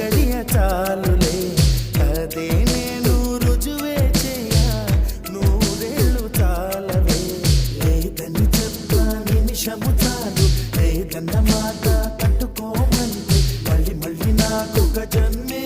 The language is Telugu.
గడియ చాలులే అదే నేను రుజువే చేయా నూరేళ్ళు చాలవే. లేదని చెప్పా నిమిషము చాలు లేదన్న మాట తట్టుకోమంది మళ్ళీ మళ్ళీ నాకు ఒక జన్మే